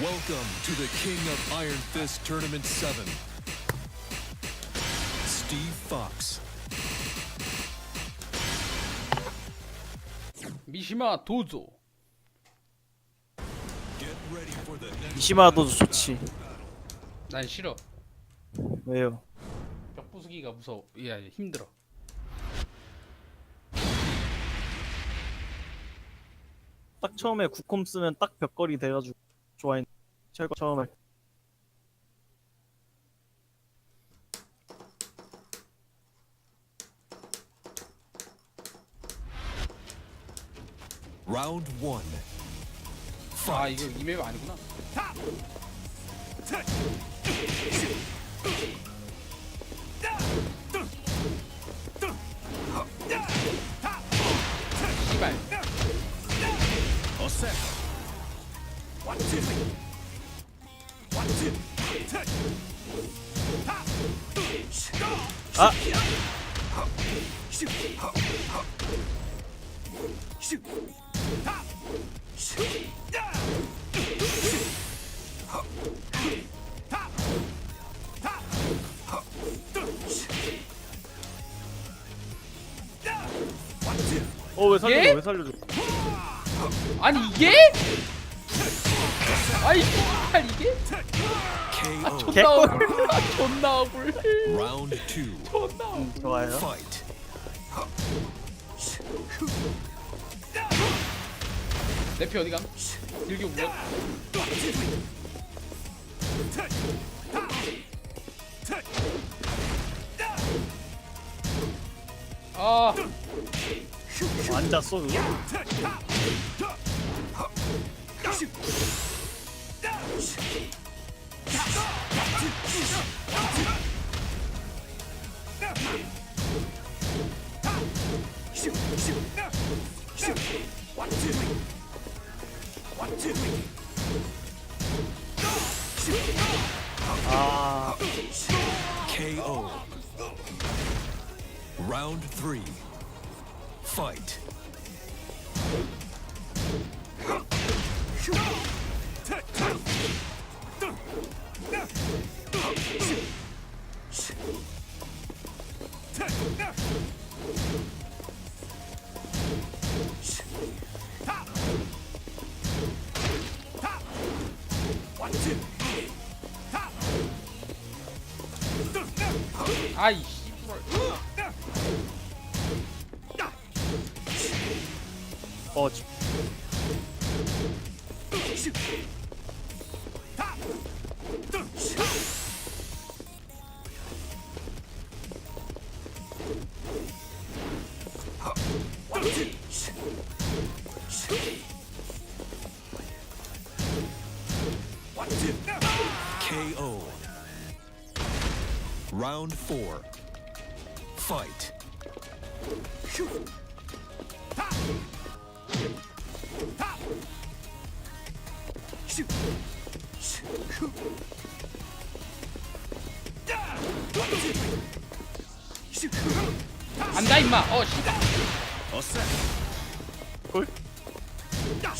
Welcome to the King of Iron Fist Tournament 7. Steve Fox. 미시마 도조 Get ready for the next 미시마도 좋지. 난 싫어 왜요? 벽 부수기가 무서워 야 힘들어 딱 처음에 국콤 쓰면 딱 벽걸이 돼가지고 좋아했. 철거 처음에. round one. 아 이거 이맵 아니구나 살려줘? 예? 아니 이게? 아이 이게? KO. 존나 개꿀. 억울 아, 존나 억울 round two. 존나 억울 음, 좋아요. Fight. 내피 어디감? 일기 우연 아 앉았어 그거? 아 Round four. Fight. 안다 임마 어 씨발 헐? 아,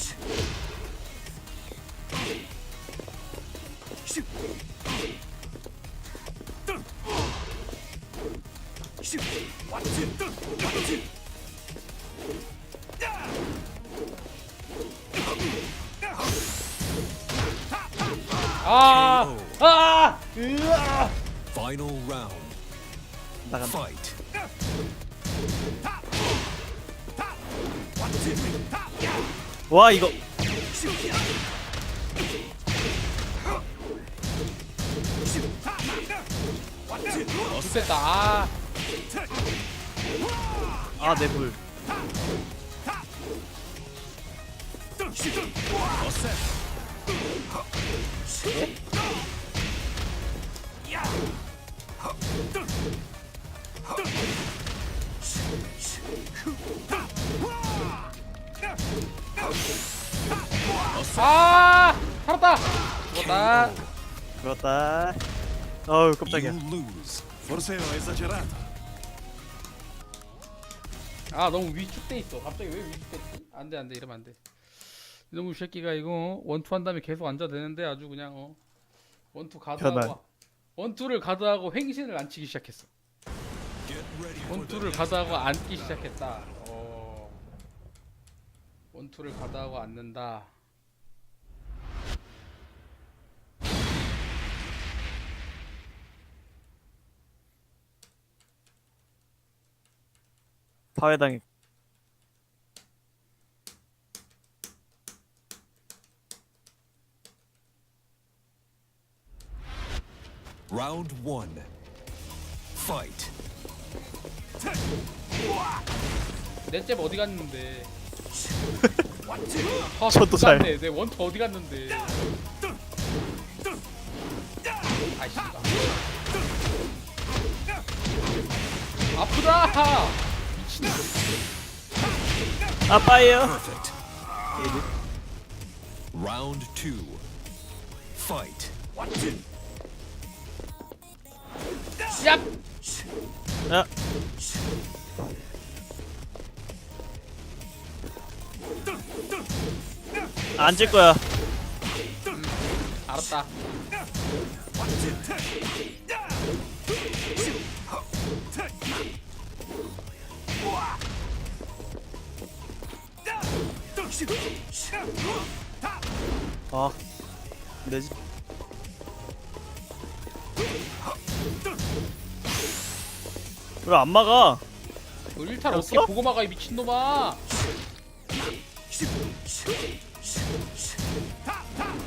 와 이거 됐다. 아, 아 내 불. 아, 살았다. 죽었다. 그렇다. 어우 깜짝이야. lose. Forse ho esagerato. 아, 너무 위축돼 있어. 갑자기 왜 위축됐지? 안돼 안돼 이러면 안 돼. 이놈의 새끼가 이거 원투 한 다음에 계속 앉아 되는데 아주 그냥 어 원투. 가드하고 원투를 가드하고 횡신을 안 치기 시작했어. Get ready for the 원투를 가드하고 앉기 시작했다. 어. 원투를 가드하고 앉는다. 파회당했. round one. Fight. 내잽 어디 갔는데? 아, 저도 잘- 내 원투 어디 갔는데? 아이씨. 아프다. 미친. 아빠예요. Perfect. Round two. Fight. 얍. 야. 앉을 거야. 알았다. 아. 내지. 왜 안 막아? 너 1타를 어떻게? 보고 막아 이 미친놈아.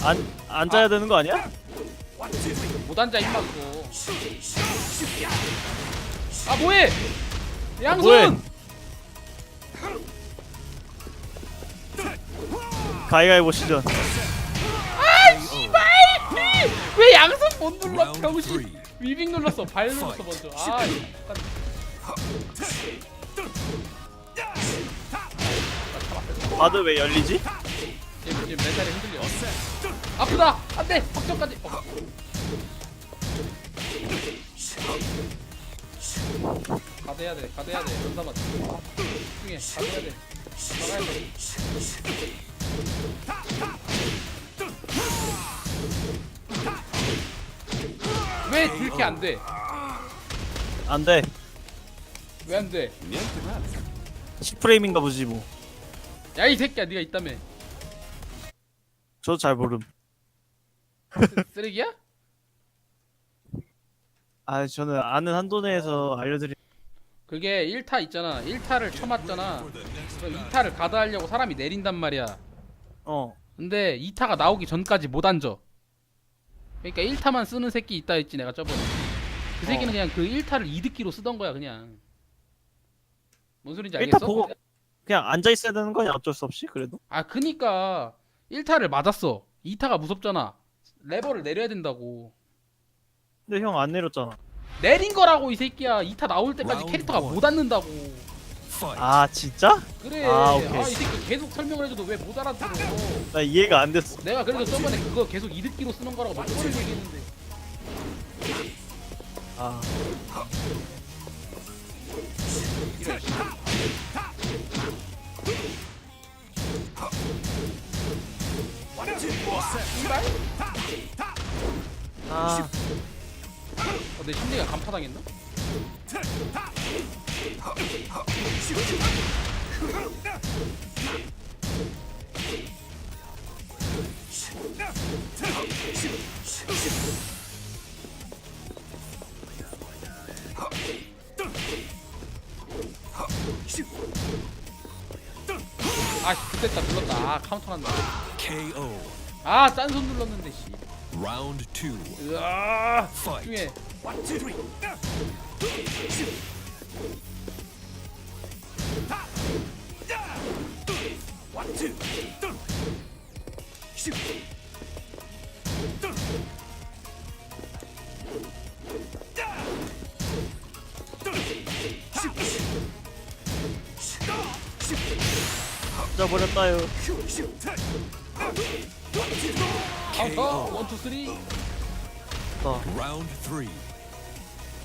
안 앉아야 되는 거 아니야? 못 앉아 임마 그거. 아 뭐해? 양손. 뭐해? 가위가위보 시전. 왜 양손 못 눌러 Round 병신. three. 위빙 눌렀어. 발 눌렀어 먼저. 아. 이 X같네. 바드 왜 열리지? 얘, 얘 멘탈이 흔들려. 아프다. 안돼. 확정까지. 어. 가드해야 돼. 가드해야 돼. 연사 맞. 중에 가드해야 돼. 막아야 돼. 왜 이렇게 안 돼? 안 돼. 왜 안 돼? 10프레임인가 보지 뭐. 야 이 새끼야 네가 있다며. 저도 잘 모름. 쓰- 쓰레기야? 아 저는 아는 한도 내에서 알려드리. 그게 1타 있잖아. 1타를 쳐맞잖아. 그럼 2타를 가드하려고 사람이 내린단 말이야. 어. 근데 2타가 나오기 전까지 못 앉아. 그러니까 1타만 쓰는 새끼 있다 했지 내가 저번에. 그 새끼는 어. 그냥 그 1타를 이득기로 쓰던 거야 그냥. 뭔 소린지 일타 알겠어? 보고 그냥 앉아 있어야 되는 거냐 어쩔 수 없이 그래도. 아 그니까 1타를 맞았어. 2타가 무섭잖아. 레버를 내려야 된다고. 근데 형 안 내렸잖아. 내린 거라고 이 새끼야. 2타 나올 때까지 라운드 캐릭터가 원. 못 앉는다고. 아 진짜? 그래. 아, 오케이. 아이 새끼 계속 설명을 해줘도 왜 못 알아들어. 나 이해가 안 됐어. 내가 그래서 저번에 그거 계속 이득기로 쓰는 거라고 몇 번을 얘기했는데. 아. 이런 씨. 씨발? 아. 어, 내 심리가 감타당했나? 아, 그때다 눌렀다. 아, 카운터 난다. KO. 아, 짠손 눌렀는데 씨. Round two. 으아, Fight. 중에 잊어버렸다요. 카운터 원, 투, 쓰리. 어. Round three.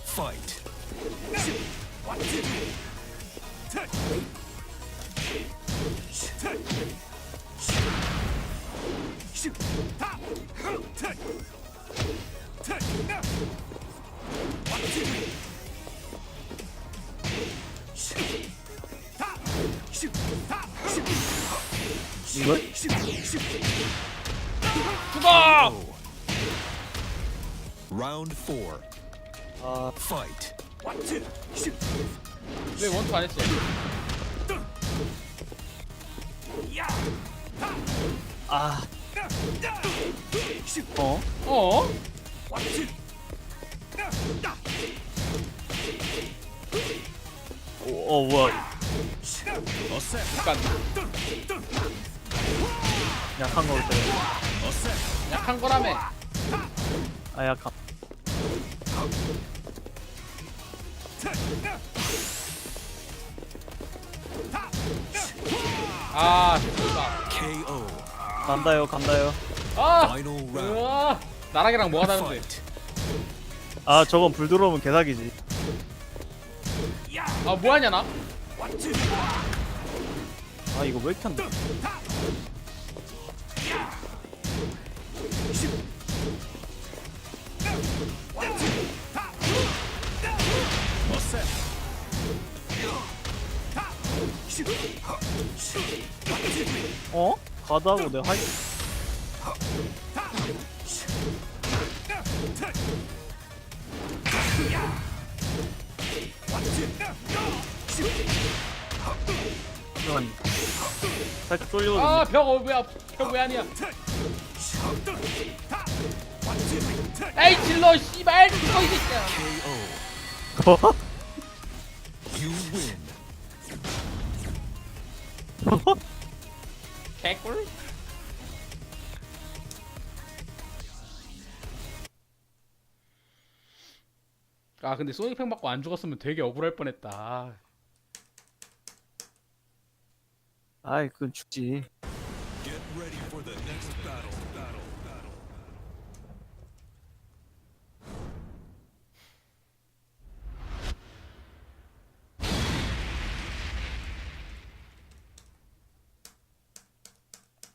Fight. 이걸? 죽어! Round four. 아 Fight. 왜 원투 안 했지? 아. 어? 어? 오, 어 뭐야? 약간 약한 거올 때. 약한 거라며. 아 약한. 아. KO. 간다요, 간다요. 아! Final round. 으아! 나락이랑 뭐가 다른데? Fight. 아 저건 불 들어오면 개사기지. 아, 뭐하냐 나? 아 이거 왜 이렇게 안 돼? 어? 가다고 내가 할. 아니. 살짝 쏠리거든요. 아, 벽 왜, 벽왜 아니야? 에이, 질러, 씨발! 죽어, 이 새끼야! KO. You win. 개꿀? 아 근데 소닉 팽 받고 안 죽었으면 되게 억울할 뻔했다. 아, 아이 그건 죽지. Get ready for the next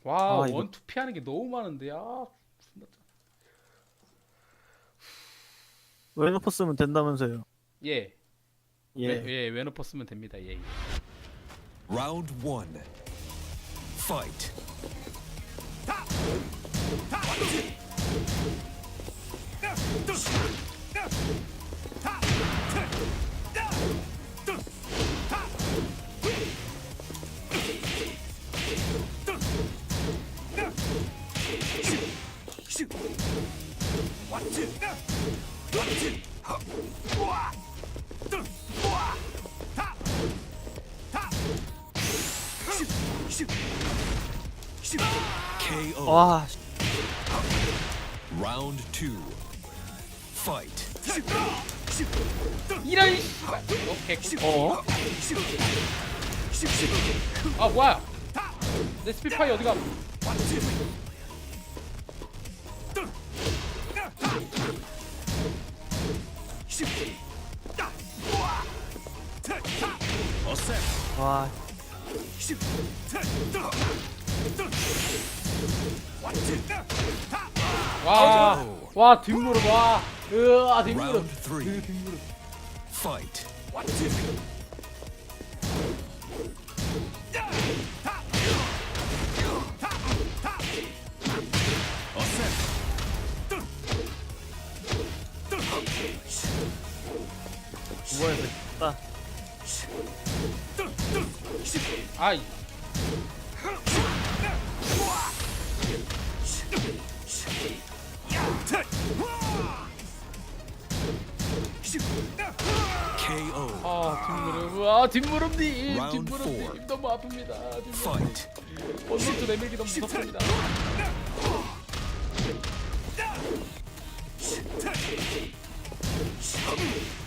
와 아, 이거- 원투 피하는 게 너무 많은데 아 존나 짜- 웨너퍼 쓰면 된다면서요. 예. 예. 예. 예, 웨너퍼 쓰면 됩니다. 예. 예. Round one. Fight. KO. 와, 씨. Round two. Fight. 이런 씨발. 어, 개꿀. 어? 아 뭐야? 내 스피파이 어디가? 와, 와, 와 뒷무릎 와. 으아 뒷무릎. 으, 뒷무릎. Fight. 뭐야, 이거. 딱. 아이. KO. 아 뒷무릎. 아 뒷무릎 님. Round 뒷무릎 님 four. 너무 아픕니다. 뒷무릎. Fight. 원노트 내밀기 너무 무섭습니다.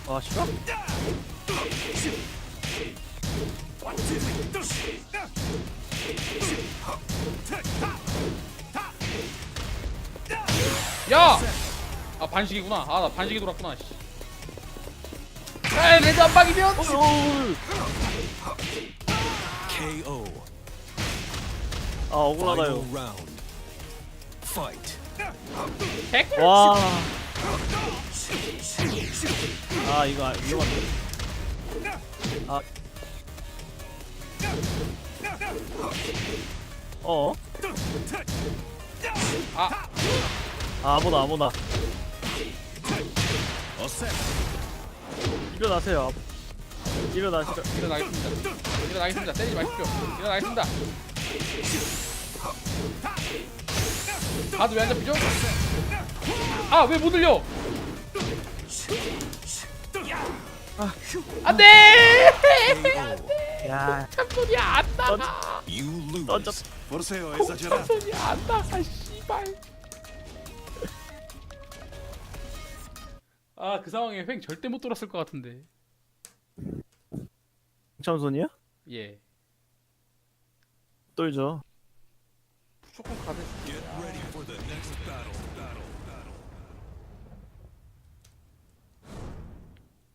아, 싫어? 야! 아 반식이구나. 아 나 반식이 돌았구나. 씨. 에이 레드 한 방이면. KO. 아, 억울하다요. 개꿀 와. 아 이거 위험한데. 아. 어? 아 아, 아무나 아무나. 일어나세요. 일어나시라. 일어나겠습니다 일어나겠습니다 때리지 마십시오 일어나겠습니다 아도 왜안 잡히죠? 아 왜못 늘려 안돼 야, 참소리야 안 나가. 던져. Esagerato. 참소리야 안 나가 씨발 아그 상황에 횡 절대 못 돌았을 것 같은데 참손이야? 예 떨죠. 무조건 가드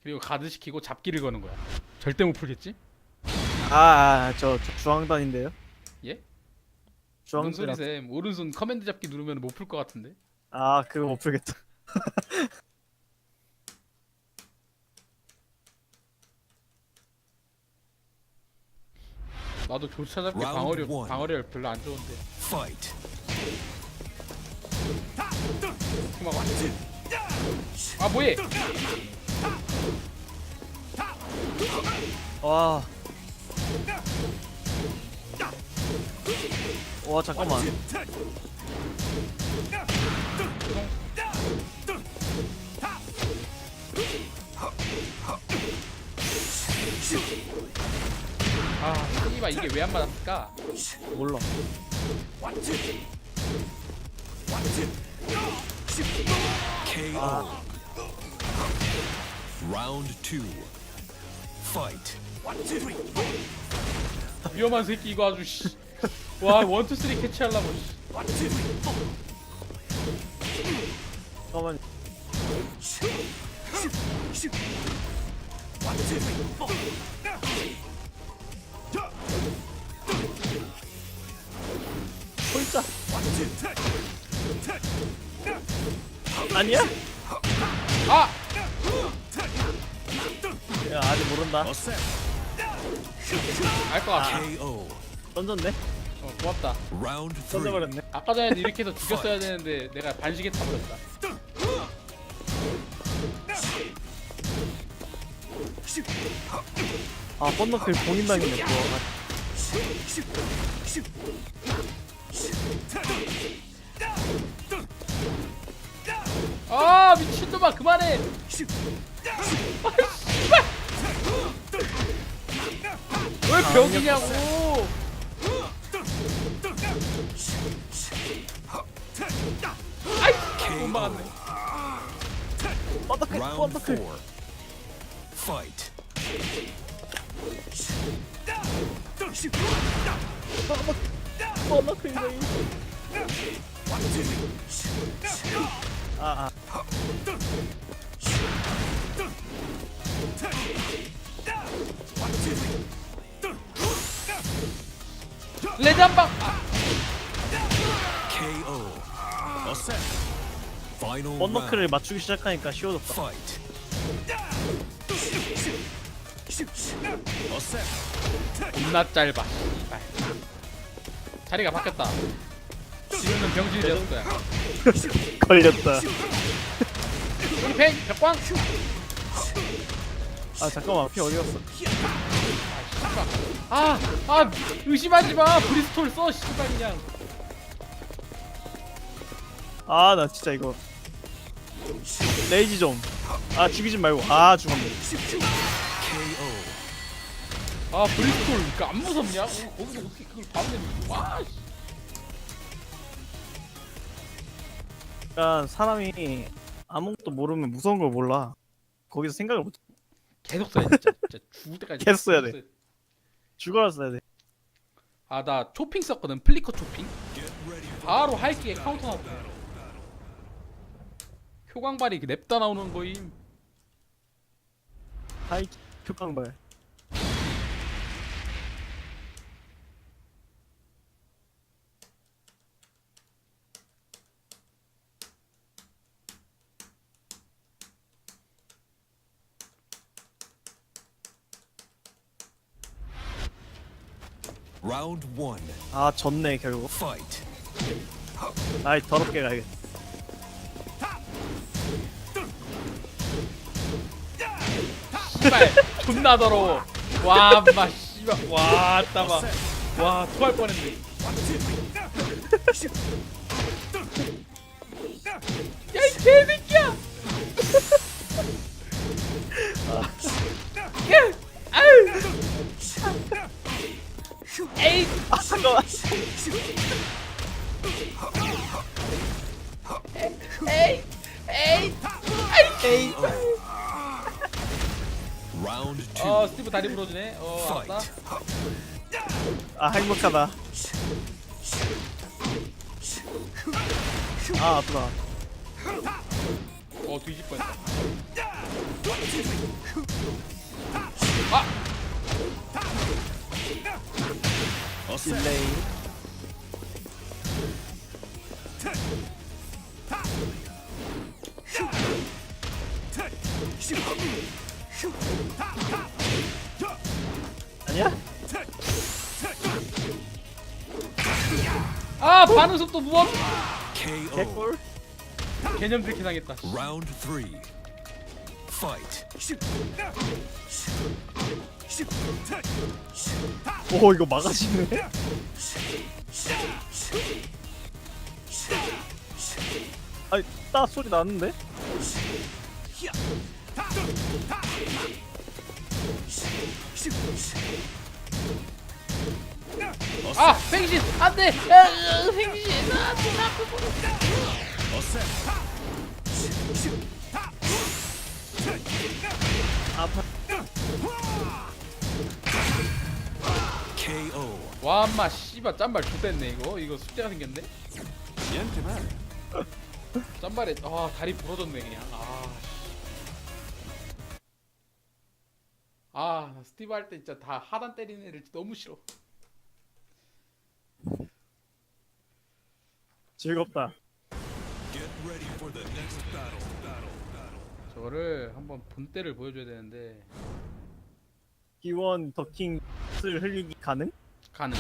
그리고 가드 시키고 잡기를 거는 거야 절대 못 풀겠지? 아, 아, 저, 저 주황단인데요. 예? 무슨 주황단. 소리셈 오른손 커맨드 잡기 누르면 못 풀 것 같은데 아, 그거 못 풀겠다. 나도 조차 잡기 방어력. 방어력 별로 안 좋은데 Fight. 아 뭐해? 와. 와, 잠깐만. 아 씨발 이게 왜 안 맞았을까? 몰라. KO. Round two. Fight. 위험한 새끼 이거 아주 씨. 와 원투 쓰리 캐치하려고 씨. 잠깐만. 홀짜. 아니야? 아! 야, 아직 모른다. 알 것 같아. 던졌네. 어 고맙다 Round three. 던져버렸네. 아까 전에도 이렇게 해서 죽였어야 되는데 내가 반시계 타버렸다 아, 번너클 봉인당했네, 또. 아 미친놈아 그만해 벽이냐고 아이 못 막았네 번너클. four. Fight. 아, 아. 레드 한방 아, KO. 어세. Final 번너클을 round. 맞추기 시작하니까 쉬워졌다. 겁나 짧아 씨발. 자리가 바뀌었다 지금은 병신이 되었을 거야 걸렸다. 우리 팽 벽광 아, 잠깐만. 피 어디 갔어? 아, 아, 의심하지 마. 브리스톨 써, 씨발 그냥. 아, 나 진짜 이거. 레이지 좀. 아, 죽이지 말고. 아, 죽었네. 아, 브리스톨, 그안 무섭냐? 어, 거기서 어떻게 그걸 바로 내는 거야? 와, 씨. 그러니까 사람이 아무것도 모르면 무서운 걸 몰라. 거기서 생각을 못. 계속 써야 돼, 진짜. 진짜 죽을 때까지. 계속 써야 돼. 죽어라 써야 돼. 아, 나 초핑 썼거든. 플리커 초핑. 바로 할기에 카운터 나오고. 효광발이 그 냅다 나오는 거임. 하이 표광발. Round one. 아 졌네 결국. Fight. 아이 더럽게 가야겠다 씨발 존나 더러워. 와마 씨발. 와 따마 와 토할 뻔했네. 야이 개새끼 부러지네. 어 Fight. 알았다 아 행복하다. 아 아프다. 어 뒤집 뻔했다. 아! 딜레이 반응 속도 KO. 개꿀? 개념 들키 당했다 Round three. Fight. 오 이거 막아지네 아니 따 소리 나는데? 아 생신 안돼. 아, 생신. 안돼 아파 KO. 와 엄마 씨발 짬발 죽됐네 이거. 이거 숙제가 생겼네. 짬발에 아 다리 부러졌네 그냥. 아 씨. 아, 나 스티브 할 때 진짜 다 하단 때리는 애를 너무 싫어. 즐겁다 Get ready for the next battle. Battle. Battle. 저거를 한번 본때를 보여줘야 되는데 기원 더킹을 흘리기 가능? 가능.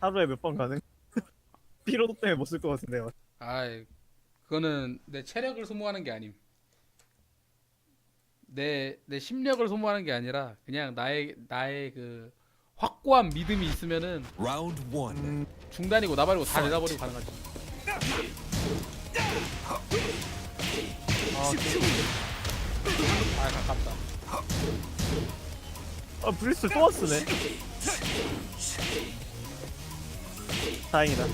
하루에 몇 번 가능? 피로도 때문에 못 쓸 것 같은데요 아, 그거는 내 체력을 소모하는 게 아님. 내 내 심력을 소모하는 게 아니라 그냥 나의 나의 그 확고한 믿음이 있으면은. 음, 중단이고 나발이고 다 내다버리고 가능하지. 아, 가깝다. 아 브리스 또 왔으네 다행이다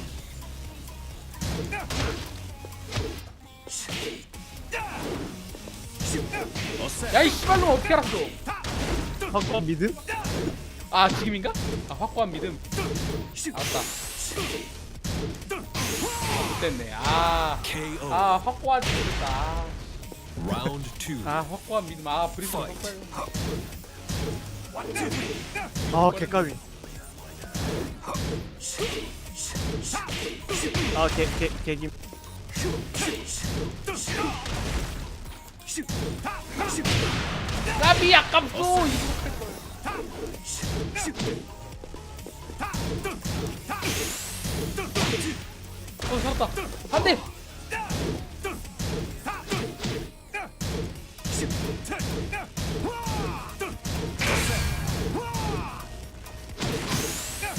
야, 이 씨발로 어떻게 알았어? 확고한 믿음? 아, 지금인가? 아, 확고한 믿음. 알았다. 됐네. 아. 아, 확고한 믿음. 아. 아, 확고한 믿음. 아, 브리스. 아 개까비 아개개 개김 까비 아깝소. 어, 살았다. 안 돼.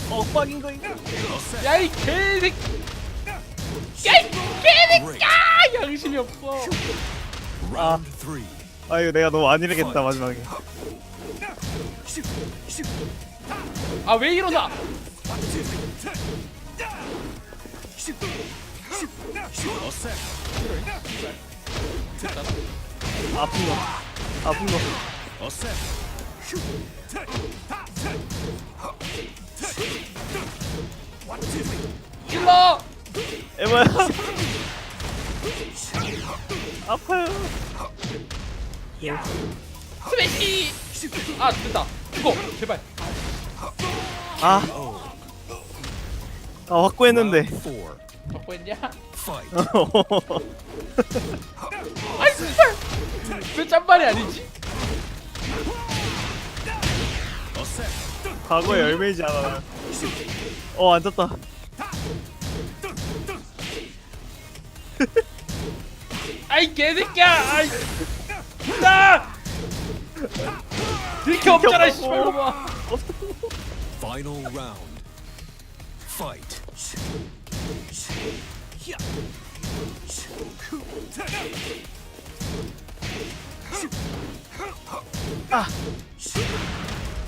엇박인 거 이거 야, 이 개새끼. 야, 이 개새끼. 야, 양심이 없어. Three. 아 이거 내가 너무 안일하겠다 마지막에 아, 왜 이러나? 아픈 거 아픈 거 킬러. 에바야 아파요 스매시. 아, 됐다. 죽어. 제발. 아, 아 확고했는데 Round four. 확보했냐? Fight. 아이 씨발. 왜 짬발이 아니지? 과거의 열매이지 않아. 어 앉았다. 아이 개새끼야! 아이 나! 이렇게 없잖아 씨발 놈아. Final round. Fight.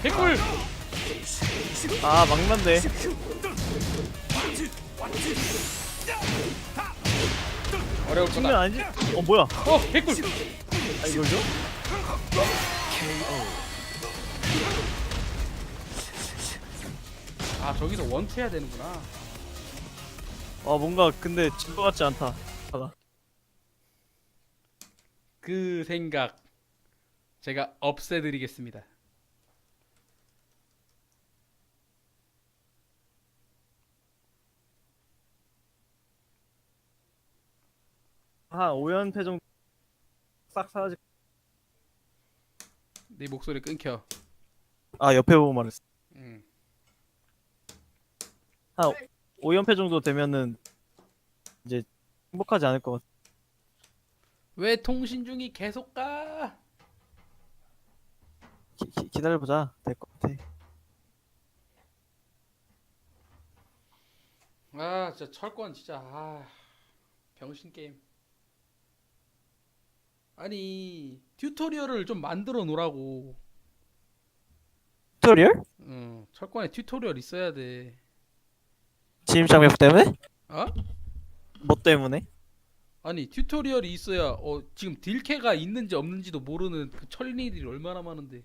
개꿀. 아 막난데. 어려울 거다. 아니지? 어 뭐야? 어 개꿀. 아 이걸 줘? 저기서 원투 해야 되는구나. 아 뭔가 근데 진것 같지 않다. 그 생각 제가 없애드리겠습니다. 한 5연패 정도 싹 사라질. 네 목소리 끊겨. 아 옆에 보고 말했어. 음. 한 5연패 정도 되면은 이제 행복하지 않을 것 같아. 왜 통신 중이 계속 가? 기, 기, 기다려보자. 될 것 같아. 아 진짜 철권 진짜 아 병신 게임. 아니 튜토리얼을 좀 만들어 놓으라고. 튜토리얼? 어, 철권에 튜토리얼 있어야 돼. 진입 장벽 때문에? 어? 뭐 때문에? 아니 튜토리얼이 있어야 어 지금 딜캐가 있는지 없는지도 모르는 그 철니들이 얼마나 많은데.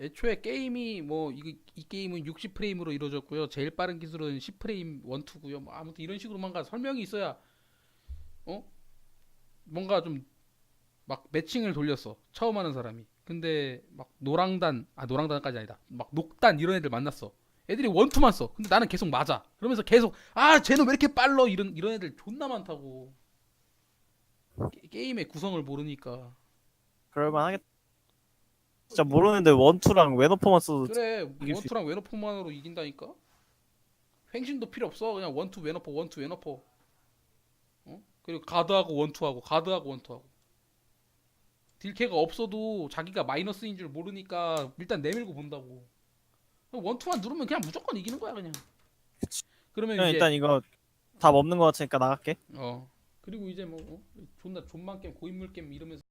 애초에 게임이 뭐 이, 이 게임은 60프레임으로 이루어졌고요. 제일 빠른 기술은 10프레임 원투고요. 뭐 아무튼 이런 식으로 뭔가 설명이 있어야 어 뭔가 좀 막 매칭을 돌렸어. 처음 하는 사람이. 근데 막 노랑단 아 노랑단까지 아니다. 막 녹단 이런 애들 만났어. 애들이 원투만 써. 근데 나는 계속 맞아. 그러면서 계속 아 쟤는 왜 이렇게 빨러 이런 이런 애들 존나 많다고. 게, 게임의 구성을 모르니까. 그럴만 하겠다. 진짜 모르는데 원투랑 웨너퍼만 써도 그래 원투랑 웨너퍼만으로 이긴다니까. 횡신도 필요 없어. 그냥 원투 웨너퍼 원투 웨너퍼. 어? 그리고 가드하고 원투하고 가드하고 원투하고. 딜캐가 없어도 자기가 마이너스인 줄 모르니까 일단 내밀고 본다고. 원투만 누르면 그냥 무조건 이기는 거야 그냥. 그러면 그냥 이제 일단 이거 답 없는 것 같으니까 나갈게. 어 그리고 이제 뭐 어? 존나 존만 게임 고인물 게임 이러면서